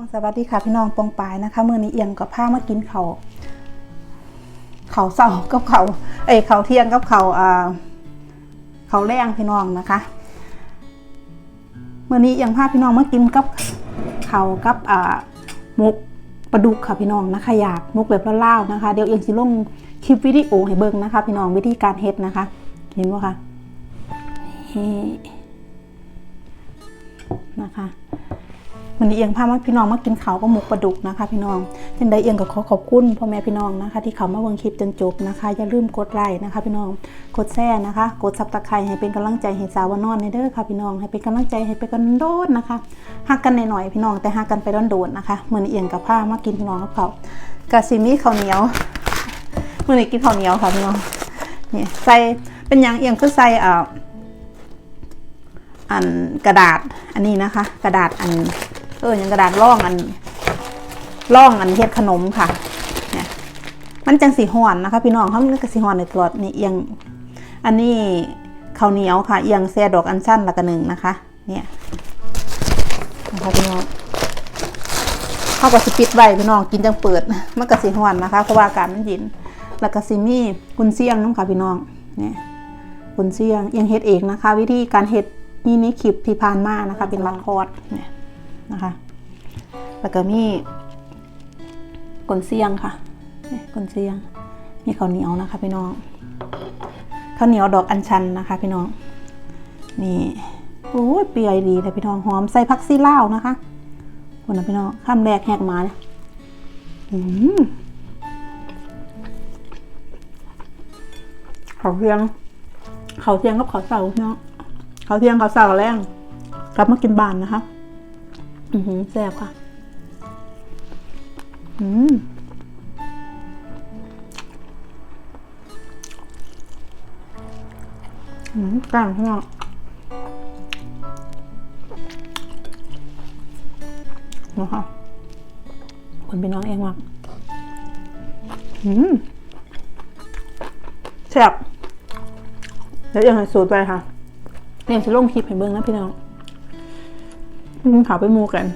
องสวัสดีค่ะพี่น้องปองปายนะคะมือนี้เอียงกับผ้ามากินเขาเขาเสาร์กับเขาเอ้ยเขาเที่ยงกับเขาอ่าเขาแรงพี่น้องนะคะมือนี้เอียงผ้าพี่น้องมากินกับเขากับอ่ามุกปลาดุกค่ะพี่น้องนะคะอยากมุกแบบเล่าๆนะคะ เดี๋ยวเอียงสิลงคลิปวิดีโอให้เบิ่งนะคะ พี่น้องวิธีการเฮ็ดนะคะ เห็นไหมคะนี่นะคะ วันเอียงพามาพี่น้องมากินเขากับหมกปลาดุกนะคะ พี่น้องจังใดเอียงก็ขอขอบคุณพ่อแม่พี่น้องนะคะ ที่เขามาเบิ่งคลิปจนจบนะคะ อย่าลืมกดไลค์นะคะ พี่น้องกดแชร์นะคะ กดซับตะไคร้ให้เป็นกำลังใจให้สาวนอนในเด้อค่ะพี่น้องให้เป็นกำลังใจให้ไปกันโดนนะคะฮักกันหน่อยๆพี่น้องแต่ฮักกันไปโดนๆนะคะเหมือนเอียงกับผ้ามากินพี่น้องกับเขากะซิมีข้าวเหนียวมื่อนี้กินข้าวเหนียวค่ะพี่น้องนี่ใส่เป็นยังเอียงคือใส่อ่าอันกระดาษอันนี้นะคะ กระดาษอัน เออยังกระดาษร่องอันร่องอันเฮ็ดขนมค่ะเนี่ยมันจังสีห่อนนะคะ พี่น้องเขามันก็สีห่อนในตัวนี่เอียงอันนี้ข้าวเหนียวค่ะเอียงแซ่ดอกอันสั้นละกันหนึ่งนะคะ เนี่ยนะคะพี่น้องเข้ากับสปิดไว้พี่น้องกินจังเปิดมันก็สีห่อนนะคะเพราะว่าอากาศมันเย็นแล้วก็สิมีกุนเซียงน้ำค่ะพี่น้องเนี่ยกุนเซียงเอียงเฮ็ดเองนะคะ วิธีการเฮ็ดนี่ในคลิปที่ผ่านมานะคะ เป็นรัดคอร์ดเนี่ย นะคะ แล้วก็มีกุนเซียงค่ะกนเซียง มีข้าวเหนียวนะคะพี่น้อง ข้าวเหนียวดอกอัญชันนะคะพี่น้อง นี่โอ้ยเปียดีเลยพี่น้องหอมใส่ผักซีเลานะคะคนนะพี่น้องข้ามแรกแหกมาเนี่ยอืมเขาวเทียง เขาวเทียงกับเขาวเสาเนาะเขาวเทียงเขาวเสาแรงกลับมากินบานนะคะ อือหือแซ่บค่ะ อืมอืมกลางข้างนอกนะคะคนเป็นน้องเองมากอืมแซ่บเดี๋ยวยังให้สูตรไปค่ะเนี่ยจะลงคลิปให้เบิ้งนะพี่น้อง มึงขาไปมูกัน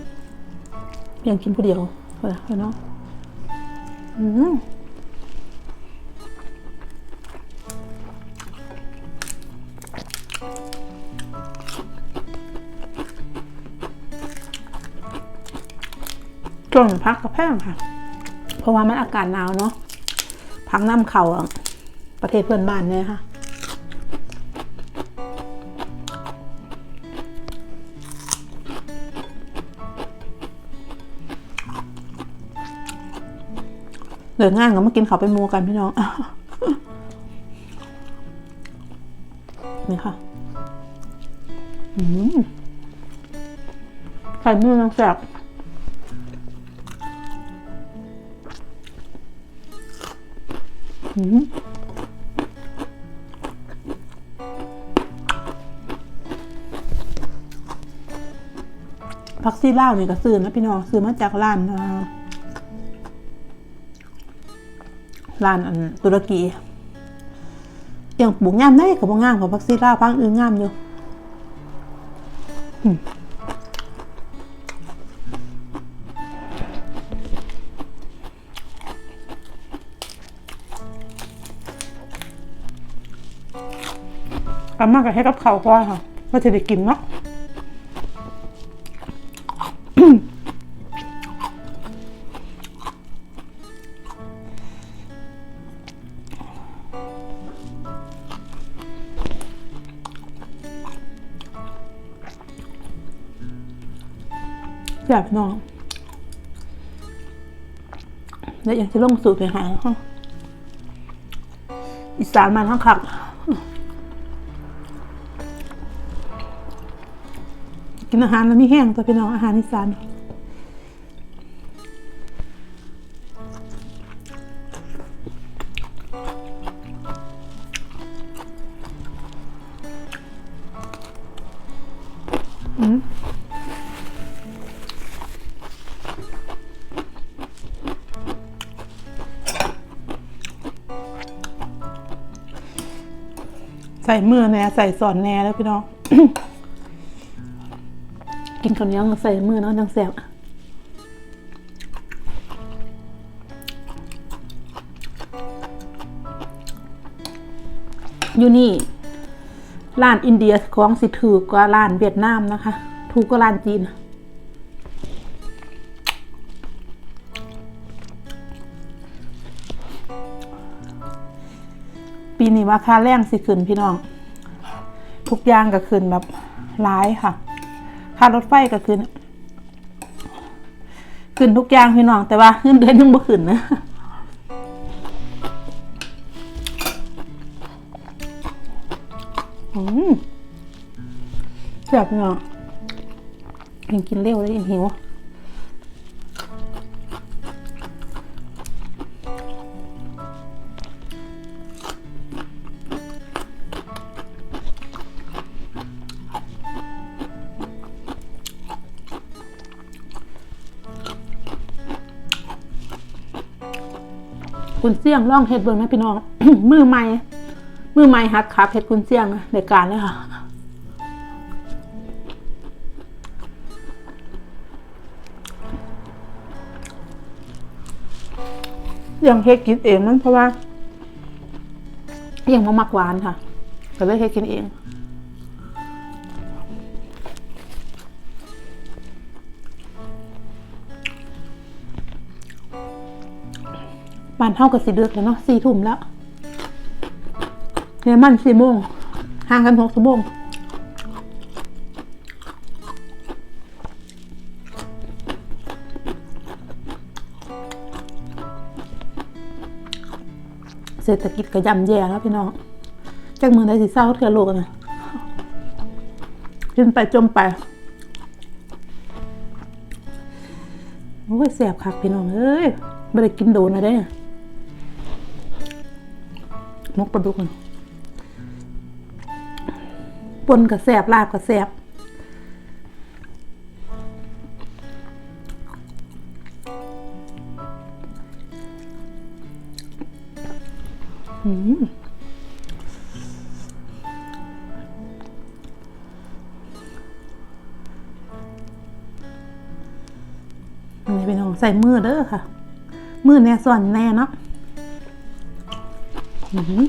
ยังกินผู้เดียวเออพี่น้องอืมช่วงพักกับแพงค่ะ เพราะว่ามันอากาศหนาวเนาะพักน้ำเข่าประเทศเพื่อนบ้านเนี่ยค่ะ เหลือง่างก็มากินเขาวไปมูกันพี่น้อง นี่ค่ะอไข่มือน้องแสบอืมผักซี่เล่าวนี่ยก็ซื้อนะพี่น้องซื้อมาจากร้าน ร้านอันตุรกีอย่างปลูกงามได้กับบ่งามของพักซีราพังอื่นงามอยู่อืมกลับมากับให้กับเขาวก่อนค่ะว่าจะได้กินเนาะ แบบน้องแล้วอย่างที่ลงสูตรไปหาห้องอีสานมันทั้งขับกินอาหารแล้วไม่แห้งตัวพี่น้องอาหารอีสานอืม ใส่เมื่อแน่ใส่สอนแน่แล้วพี่น้อง กินข้าวเหนียวใส่มือเนาะนางแสบอยู่นี่ร้านอินเดียของสิถือกว่าร้านเวียดนามนะคะ ถูกกว่าร้านจีน ปีนี้ว่าค่าแรงสิขึ้นพี่น้อง ทุกอย่างก็ขึ้นแบบร้ายค่ะ ค่ารถไฟก็ขึ้น ขึ้นทุกอย่างพี่น้อง แต่ว่าเงินเดือนยังบ่ขึ้นนะอืมแซ่บพี่น้องยังกินเร็วเลยยังหิว คุณเสี่ยงร่องเฮ็ดเบิ่งนะพี่น้อง มือใหม่มือใหม่หัดขาเฮ็ดคุณเสี่ยงในการเลยค่ะยังเฮ็ดกินเองนั่นเพราะว่ายังมามักหวานค่ะ ก็เลยเฮ็ดกินเอง บ้านเท่ากับสีเดือกแล้วเนาะสี่ทุ่มแล้วเนี่ยมันสี่โมงห่างกันหกชั่วโมงเศรษฐกิจก็ย่ำแย่แล้วพี่น้องจากเมืองใดสิเศร้าเถื่อโลกนะขึ้นไปจมไปโอ้ยแสบคักพี่น้องเอ้ยไม่ได้กินโดนนะเด้ มกปลาดุกน่ะปนกับแสบลาบกับแสบอืมนนี้เป็นของใส่มือเด้อค่ะ มือแน่ส่วนแน่เนาะ อื้อหือ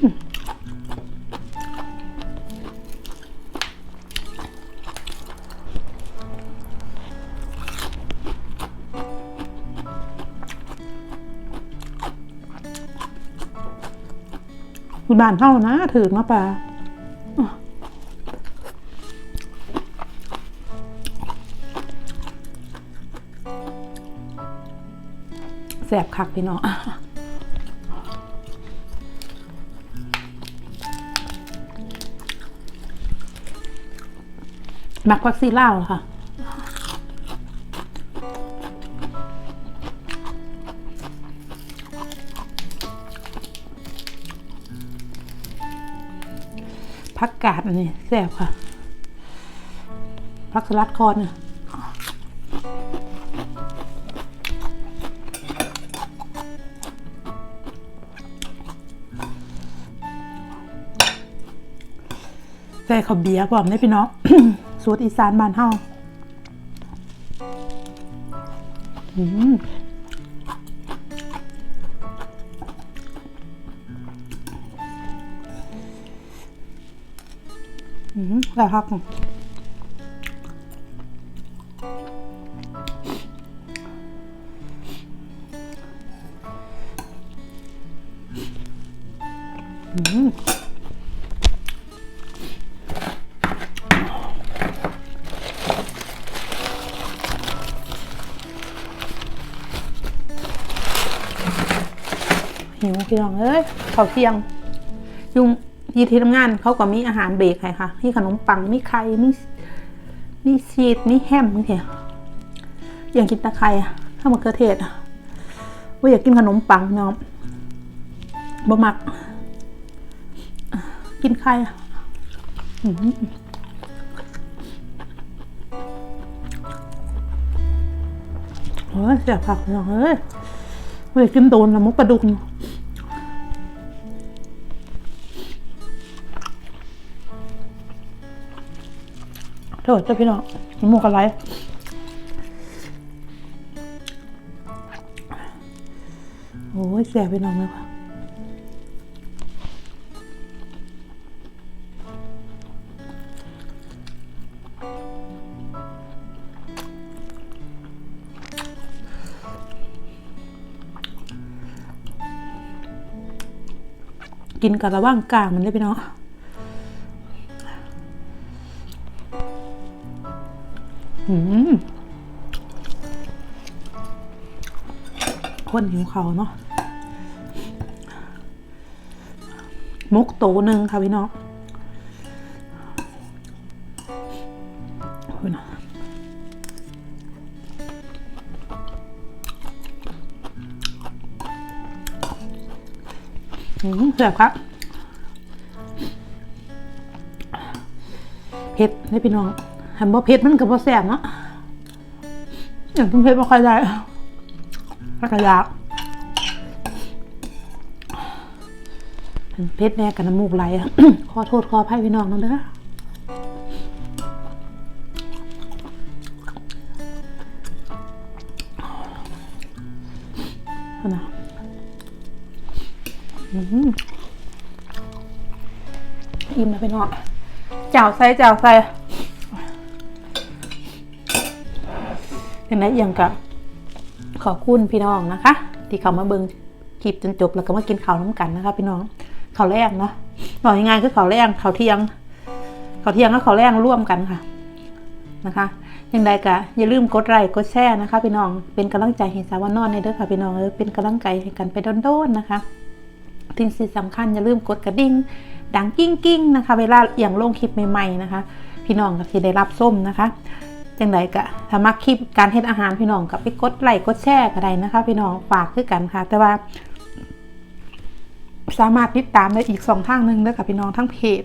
อยู่บ้านเท่านะถือมาปลาอ้อแสบคักพี่น้อง มักวัคซีเล่าวค่ะ พักกาดอันนี้แซ่บค่ะ พักสลัดคอนเนี่ย ส่ข้าวเบียร์พร้อมได้พี่น้องสูตรอีสานบ้านเฮาอืมอืมแล้วครับอืม พี่น้องเอ้ยข้าวเที่ยง ยุงยีที่ทำงานเขาก็มีอาหารเบรกให้ค่ะมีขนมปังมีไข่มีมีชีสมีแฮมนี่เถอะอย่างกินตะไคร้ข้าวมะเขือเทศว่าอยากกินขนมปังน้องบ่มัก กินไข่อะอื้อหือโอ้ยเสียผักน้องเอ้ยว่าอยากกินโดนละมุกปลาดุก โทษเจ้าพี่น้องหมูกระไรโอ้ยเสียพี่น้องเลยว่ะกินกับระว่างกลางมันได้พี่น้อง คนหิวเขาเนาะมุกโตหนึ่งค่ะพี่น้องคุณนะเสียบครับเผ็ดให้พี่น้อง หันบ่เผ็ดมันกับบ่แซ่บเนาะอย่างต้องเผ็ดบ่ค่อยได้ถ้ากระยากเผ็ดแน่กับน้ำมูกไหลขอโทษขออภัยพี่น้องนั่นเด้อนะอิ่มแล้วพี่น้องเจ้าใส่เจ้าใส่ ยังไงยังกับขอบคุณพี่น้องนะคะ ที่เขามาเบิงคลิปจนจบแล้วก็มากินข้าวน้ำกันนะคะ พี่น้องข้าวแรกเนาะหน่อยงานคือข้าวแรกข้าวเที่ยงข้าวเที่ยงก็ข้าวแรกร่วมกันค่ะนะคะยังไงก็อย่าลืมกดไลค์กดแชร์นะคะ พี่น้องเป็นกำลังใจให้สาวนอนในเด้อค่ะพี่น้องเออเป็นกำลังใจให้กันไปโดนๆนะคะทิ้งสิ่งสำคัญอย่าลืมกดกระดิ่งดังกิ้งกิ้งนะคะ เวลาอย่างลงคลิปใหม่ๆนะคะ พี่น้องก็จะได้รับส้มนะคะ จังไดก็ถ้ามักคลิปการเฮ็ดอาหารพี่น้องก็ไปกดไลค์กดแชร์ก็ได้นะคะ พี่น้องฝากคือกันค่ะ แต่ว่า สามารถติดตามได้อีกสองทางหนึ่งด้อค่ะพี่น้องทั้งเพจ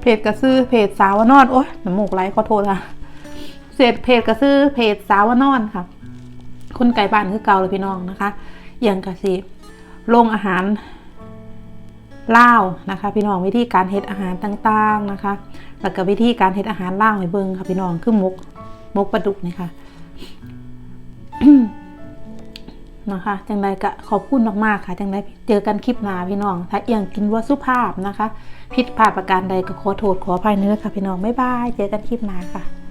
เพจกระซื้อเพจสาวนอนโอ๊ยน้ำมูกไหลขอโทษค่ะเศษเพจกระซื้อเพจสาวนอนค่ะ คนไก่บ้านคือเก่าเลยพี่น้องนะคะอย่างกระสิลงอาหารล่าวนะคะ พี่น้องวิธีการเฮ็ดอาหารต่างๆนะคะ แล้วก็วิธีการเฮ็ดอาหารล่าวให้เบิ่งค่ะพี่น้องคือมก มกปลาดุกนี่ค่ะนะคะจังใดก็ขอบคุณมากๆค่ะจังใดเจอกันคลิปหน้าพี่น้อง ถ้าเอียงกินว่าสุภาพนะคะ ผิดพลาดประการใดก็ขอโทษขออภัยเนื้อค่ะพี่น้อง บ๊ายบาย เจอกันคลิปหน้าค่ะ